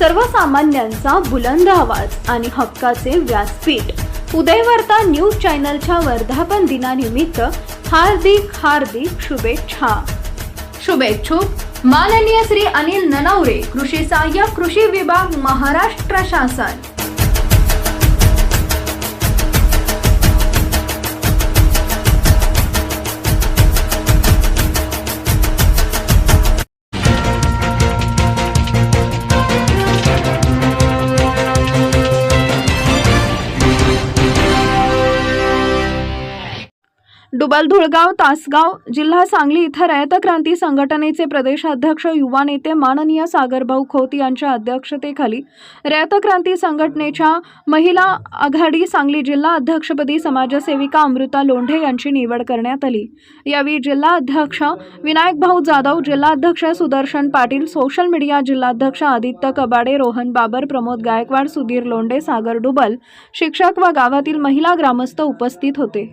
सर्वसामान्यांचा बुलंद आवाज आणि हक्काचे व्यासपीठ. उदयवार्ता न्यूज चॅनलच्या वर्धापन दिनानिमित्त हार्दिक हार्दिक शुभेच्छा. शुभेच्छुक माननीय श्री अनिल ननवरे कृषी सहाय्यक कृषी विभाग महाराष्ट्र शासन. डुबल धुळगाव तासगाव जिल्हा सांगली इथं रयत क्रांती संघटनेचे प्रदेशाध्यक्ष युवा नेते माननीय सागरभाऊ खोत यांच्या अध्यक्षतेखाली रयत क्रांती संघटनेच्या महिला आघाडी सांगली जिल्हा अध्यक्षपदी समाजसेविका अमृता लोंढे यांची निवड करण्यात आली. यावेळी जिल्हा अध्यक्ष विनायक भाऊ जाधव जिल्हाध्यक्ष सुदर्शन पाटील सोशल मीडिया जिल्हाध्यक्ष आदित्य कबाडे रोहन बाबर प्रमोद गायकवाड सुधीर लोंढे सागर डुबल शिक्षक व गावातील महिला ग्रामस्थ उपस्थित होते.